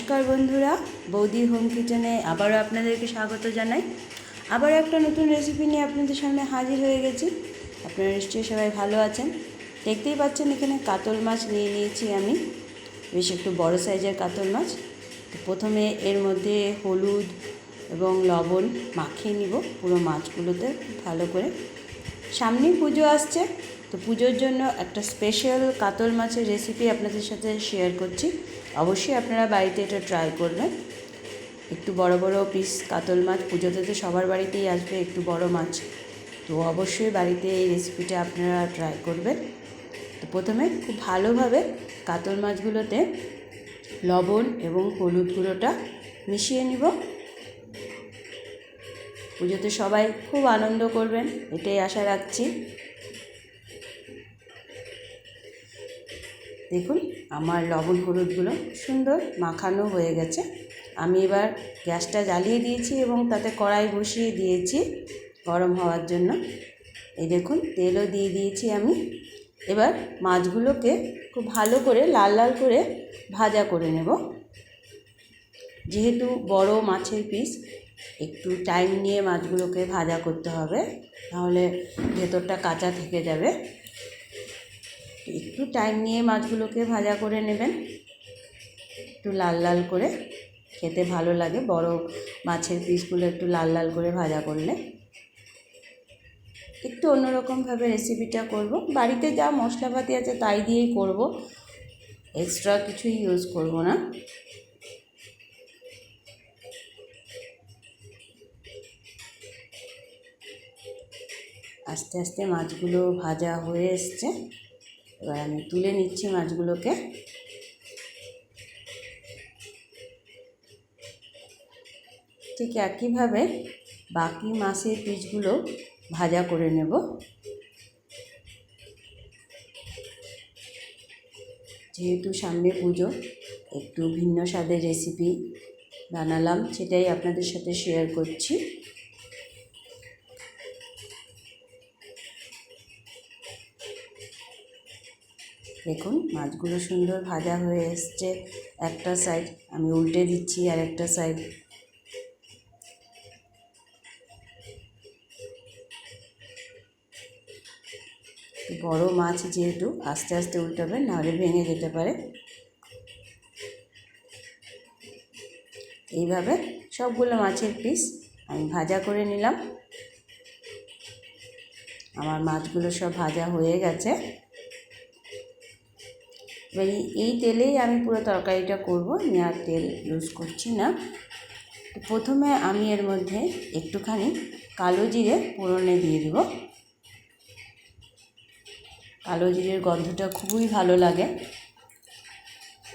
নমস্কার বন্ধুরা, বৌদি হোম কিচেনে আবারও আপনাদেরকে স্বাগত জানাই। আবার একটা নতুন রেসিপি নিয়ে আপনাদের সামনে হাজির হয়ে গেছি। আপনারা নিশ্চয়ই সবাই ভালো আছেন। দেখতেই পাচ্ছেন, এখানে কাতল মাছ নিয়ে নিয়েছি আমি। বেশ একটু বড় সাইজের কাতল মাছ। তো প্রথমে এর মধ্যে হলুদ এবং লবণ মাখিয়ে নিব পুরো মাছগুলোতে ভালো করে। সামনেই পুজো আসছে। তো পুজোর জন্য একটা স্পেশাল কাতল মাছের রেসিপি আপনাদের সাথে শেয়ার করছি। অবশ্যই আপনারা বাড়িতে এটা ট্রাই করবেন। একটু বড় বড় পিস কাতল মাছ পুজোতে তো সবার বাড়িতেই আসবে একটু বড় মাছ। তো অবশ্যই বাড়িতে এই রেসিপিটা আপনারা ট্রাই করবেন। তো প্রথমে খুব ভালোভাবে কাতল মাছগুলোতে লবণ এবং হলুদ গুঁড়োটা মিশিয়ে নিব। পুজোতে সবাই খুব আনন্দ করবেন, এটাই আশা রাখছি। দেখুন, আমার লবণ হলুদগুলো সুন্দর মাখানো হয়ে গেছে। আমি এবার গ্যাসটা জ্বালিয়ে দিয়েছি এবং তাতে কড়াই বসিয়ে দিয়েছি গরম হওয়ার জন্য। এই দেখুন, তেলও দিয়ে দিয়েছি আমি। এবার মাছগুলোকে খুব ভালো করে লাল লাল করে ভাজা করে নেব। যেহেতু বড় মাছের পিস, একটু টাইম নিয়ে মাছগুলোকে ভাজা করতে হবে, তাহলে ভেতরটা কাঁচা থেকে যাবে। একটু টাইম নিয়ে মাছগুলোকে ভাজা করে নেবেন। একটু লাল লাল করে খেতে ভালো লাগে, বড় মাছের পিসগুলো একটু লাল লাল করে ভাজা করলে। একটু অন্যরকমভাবে রেসিপিটা করব। বাড়িতে যা মশলাপাতি আছে তাই দিয়েই করব। এক্সট্রা কিছুই ইউজ করব না। আস্তে আস্তে মাছগুলো ভাজা হয়ে এসছে। এবার আমি তুলে নিচ্ছি মাছগুলোকে। ঠিক একইভাবে বাকি মাছের পিসগুলো ভাজা করে নেব। যেহেতু সামনে পুজো, একটু ভিন্ন স্বাদের রেসিপি বানালাম, সেটাই আপনাদের সাথে শেয়ার করছি। দেখুন, মাছগুলো সুন্দর ভাজা হয়ে এসছে। একটা সাইড আমি উল্টে দিচ্ছি আর একটা সাইড বড় মাছ যেহেতু আস্তে আস্তে উল্টাবে, নাহলে ভেঙে যেতে পারে। এইভাবে সবগুলো মাছের পিস আমি ভাজা করে নিলাম। আমার মাছগুলো সব ভাজা হয়ে গেছে। এবার এই তেলেই আমি পুরো তরকারিটা করব। আমি আর তেল ইউজ করছি না। তো প্রথমে আমি এর মধ্যে একটুখানি কালো জিরে ফোড়নে দিয়ে দেব। কালো জিরের গন্ধটা খুবই ভালো লাগে।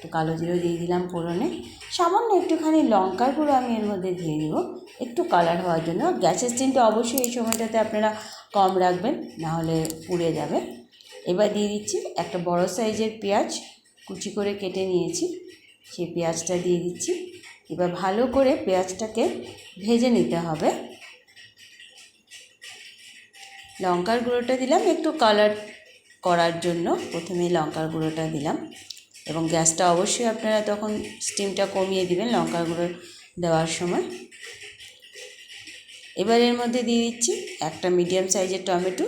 তো কালো জিরে দিয়ে দিলাম ফোড়নে। সামান্য একটুখানি লঙ্কার গুঁড়ো আমি এর মধ্যে দিয়ে দিব। একটু কালার হওয়ার জন্য। গ্যাসের স্টিমটা অবশ্যই এই সময়টাতে আপনারা কম রাখবেন, নাহলে পুড়ে যাবে। এবার দিয়ে দিচ্ছি একটা বড় সাইজের পেঁয়াজ, কুচি করে কেটে নিয়েছি। সেই পেঁয়াজটা দিয়ে দিচ্ছি। এবার ভালো করে পেঁয়াজটাকে ভেজে নিতে হবে। লঙ্কার গুঁড়োটা দিলাম একটু কালার করার জন্য। প্রথমে লঙ্কার গুঁড়োটা দিলাম এবং গ্যাসটা অবশ্যই আপনারা তখন স্টিমটা কমিয়ে দিবেন লঙ্কার গুঁড়ো দেওয়ার সময়। এবার এর মধ্যে দিয়ে দিচ্ছি একটা মিডিয়াম সাইজের টমেটো।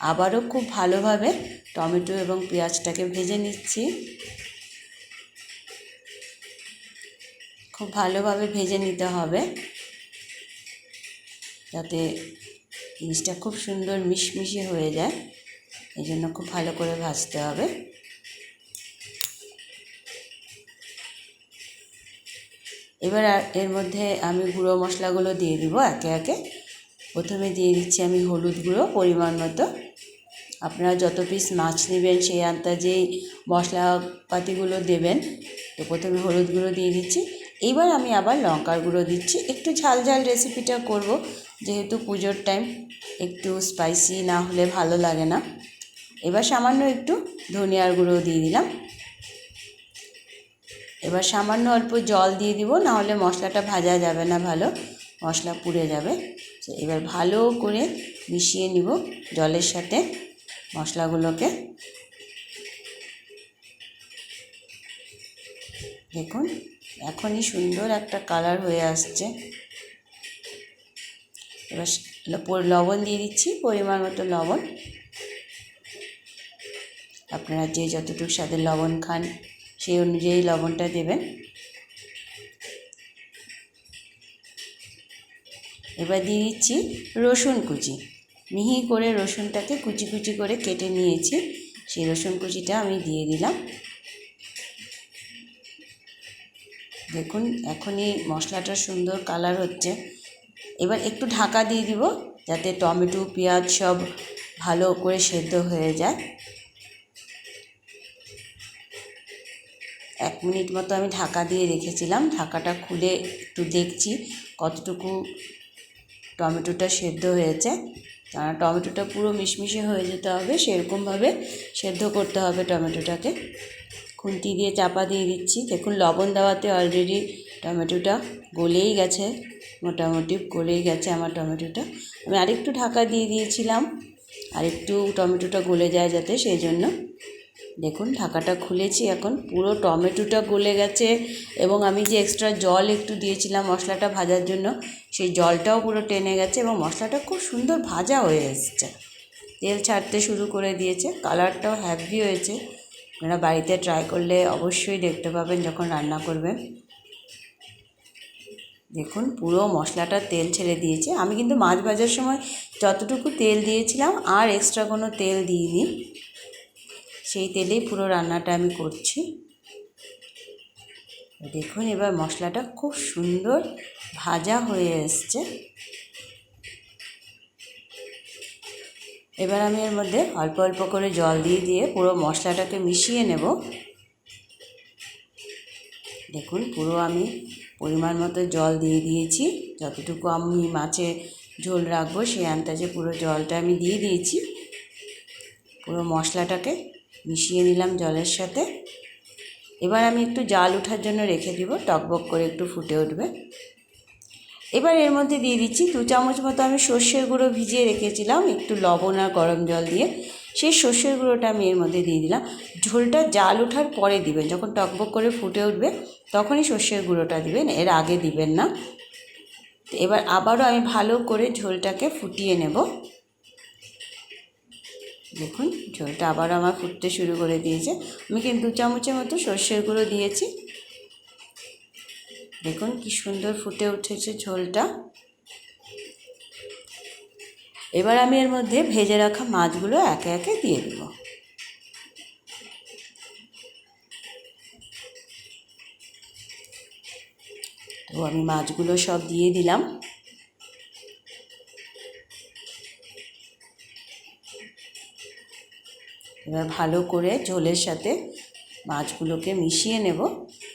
আবারও খুব ভালোভাবে টমেটো এবং পেঁয়াজটাকে ভেজে নিচ্ছি। খুব ভালোভাবে ভেজে নিতে হবে। যাতে জিনিসটা খুব সুন্দর মিশমিশে হয়ে যায়। এই জন্য খুব ভালো করে ভাজতে হবে। এবার এর মধ্যে আমি গুঁড়ো মশলাগুলো দিয়ে দিব একে একে। প্রথমে দিয়ে দিচ্ছি আমি হলুদ গুঁড়ো পরিমাণ মতো। আপনারা যত পিস মাছ নেবেন, সেই আন্দাজেই মশলাপাতিগুলো দেবেন। তো প্রথমে হলুদ গুঁড়ো দিয়ে দিচ্ছি। এইবার আমি আবার লঙ্কার গুঁড়ো দিচ্ছি। একটু ঝাল ঝাল রেসিপিটা করব। যেহেতু পুজোর টাইম একটু স্পাইসি না হলে ভালো লাগে না। এবার সামান্য একটু ধনিয়ার গুঁড়ো দিয়ে দিলাম। এবার সামান্য অল্প জল দিয়ে দিব নাহলে মশলাটা ভাজা যাবে না ভালো, মশলা পুড়ে যাবে। এবার ভালো করে মিশিয়ে নিব জলের সাথে। মশলাগুলোকে। দেখুন, এখনই সুন্দর একটা কালার হয়ে আসছে। এবার লবণ দিয়ে দিচ্ছি, পরিমাণ মতো লবণ। আপনারা যে যতটুকু স্বাদের লবণ খান, সেই অনুযায়ী লবণটা দেবেন। এবার দিয়ে দিচ্ছি রসুন কুচি। মিহি করে রসুনটাকে কুচি কুচি করে কেটে নিয়েছি। সেই রসুন কুচিটা আমি দিয়ে দিলাম। দেখুন, এখনই মশলাটা সুন্দর কালার হচ্ছে। এবার একটু ঢাকা দিয়ে দিব, যাতে টমেটো, পেঁয়াজ সব ভালো করে সেদ্ধ হয়ে যায়। এক মিনিট মতো আমি ঢাকা দিয়ে রেখেছিলাম। ঢাকাটা খুলে একটু দেখছি কতটুকু টমেটোটা সেদ্ধ হয়েছে। টমেটোটা পুরো মিশমিশে হয়ে যেতে হবে, সেরকমভাবে সেদ্ধ করতে হবে টমেটোটাকে। খুন্তি দিয়ে চাপা দিয়ে দিচ্ছি। দেখুন, লবণ দেওয়াতে অলরেডি টমেটোটা গলেই গেছে, মোটামুটি গলেই গেছে আমার টমেটোটা। আমি আরেকটু ঢাকা দিয়ে দিয়েছিলাম, আরেকটু টমেটোটা গলে যায় যাতে, সেই জন্য দেখুন, ঢাকাটা খুলেছি এখন। পুরো টমেটোটা গলে গেছে এবং আমি যে এক্সট্রা জল একটু দিয়েছিলাম মশলাটা ভাজার জন্য, সেই জলটাও পুরো টেনে গেছে এবং মশলাটা খুব সুন্দর ভাজা হয়ে এসছে। তেল ছাড়তে শুরু করে দিয়েছে, কালারটাও হ্যাভি হয়েছে। আপনারা বাড়িতে ট্রাই করলে অবশ্যই দেখতে পাবেন যখন রান্না করবেন। দেখুন, পুরো মশলাটা তেল ছেড়ে দিয়েছে। আমি কিন্তু মাছ ভাজার সময় যতটুকু তেল দিয়েছিলাম, আর এক্সট্রা কোনো তেল দিইনি। সেই তেলেই পুরো রান্নাটা আমি করছি। দেখুন এবার মশলাটা খুব সুন্দর ভাজা হয়ে এসছে। এবার আমি এর মধ্যে অল্প অল্প করে জল দিয়ে দিয়ে পুরো মশলাটাকে মিশিয়ে নেব। দেখুন পুরো আমি পরিমাণ মতো জল দিয়ে দিয়েছি। যতটুকু আমি মাছে ঝোল রাখব সেই আন্দাজে পুরো জলটা আমি দিয়ে দিয়েছি। পুরো মশলাটাকে মিশিয়ে নিলাম জলের সাথে। এবার আমি একটু জাল ওঠার জন্য রেখে দিব টকবক করে একটু ফুটে উঠবে। এবার এর মধ্যে দিয়ে দিচ্ছি দু চামচ মতো আমি সর্ষের গুঁড়ো ভিজিয়ে রেখেছিলাম, একটু লবণ আর গরম জল দিয়ে। সেই সর্ষের গুঁড়োটা আমি এর মধ্যে দিয়ে দিলাম। ঝোলটা জাল ওঠার পরে দিবেন, যখন টকবক করে ফুটে উঠবে, তখনই সর্ষের গুঁড়োটা দিবেন, এর আগে দিবেন না। এবার আবারও আমি ভালো করে ঝোলটাকে ফুটিয়ে নেব। দেখুন, ঝোলটা আবার আমার ফুটতে শুরু করে দিয়েছে। আমি কিন্তু দু চামচের মতো সর্ষের গুঁড়ো দিয়েছি। দেখুন, কি সুন্দর ফুটে উঠেছে ঝোলটা। এবার আমি এর মধ্যে ভেজে রাখা মাছগুলো একে একে দিয়ে দেবো। তো আমি মাছগুলো সব দিয়ে দিলাম। এবার ভালো করে ঝোলের সাথে মাছগুলোকে মিশিয়ে নেব,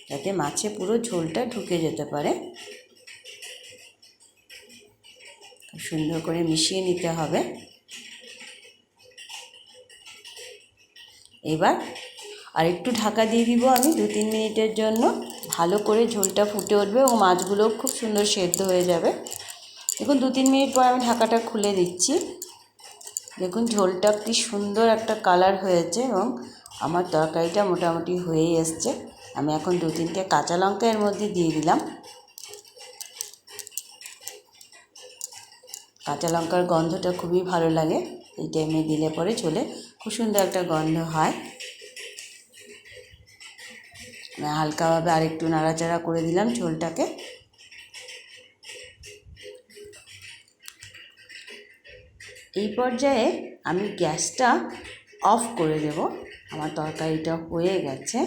যাতে মাছে পুরো ঝোলটা ঢুকে যেতে পারে। সুন্দর করে মিশিয়ে নিতে হবে। এবার আর একটু ঢাকা দিয়ে দিব আমি দু তিন মিনিটের জন্য। ভালো করে ঝোলটা ফুটে উঠবে এবং মাছগুলো খুব সুন্দর সেদ্ধ হয়ে যাবে। দেখুন দু তিন মিনিট পর আমি ঢাকাটা খুলে দিচ্ছি। দেখুন, ঝোলটা কি সুন্দর একটা কালার হয়েছে এবং আমার তরকারিটা মোটামুটি হয়েই এসছে। আমি এখন দু তিনটে কাঁচা লঙ্কা এর মধ্যে দিয়ে দিলাম। কাঁচা লঙ্কার গন্ধটা খুবই ভালো লাগে। এই টাইমে দিলে পরে চলে খুব সুন্দর একটা গন্ধ হয়। হালকাভাবে আরেকটু নাড়াচাড়া করে দিলাম ঝোলটাকে। এই পর্যায়ে আমি গ্যাসটা অফ করে দেব। আমার তরকারিটা হয়ে গেছে।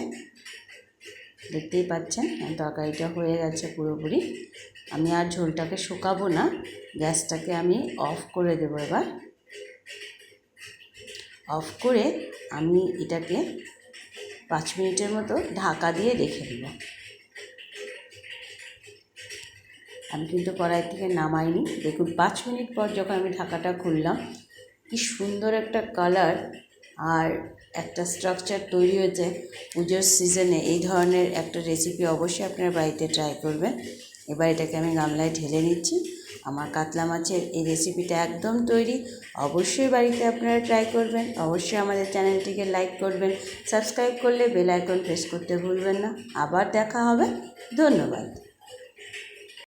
দেখতেই পাচ্ছেন তরকারিটা হয়ে গেছে পুরোপুরি। আমি আর ঝোলটাকে শুকাবো না, গ্যাসটাকে আমি অফ করে দেবো এবার। অফ করে আমি এটাকে পাঁচ মিনিটের মতো ঢাকা দিয়ে রেখে দেব। আমি কিন্তু কড়াই থেকে নামাইনি। দেখুন, পাঁচ মিনিট পর যখন আমি ঢাকাটা খুললাম, কি সুন্দর একটা কালার আর একটা স্ট্রাকচার তৈরি হয়েছে। পুজোর সিজনে এই ধরনের একটা রেসিপি অবশ্যই আপনার বাড়িতে ট্রাই করবেন। এবার এটাকে আমি গামলায় ঢেলে নিচ্ছি। আমার কাতলা মাছের এই রেসিপিটা একদম তৈরি। অবশ্যই বাড়িতে আপনারা ট্রাই করবেন। অবশ্যই আমাদের চ্যানেলটিকে লাইক করবেন। সাবস্ক্রাইব করলে বেল আইকন প্রেস করতে ভুলবেন না। আবার দেখা হবে। ধন্যবাদ।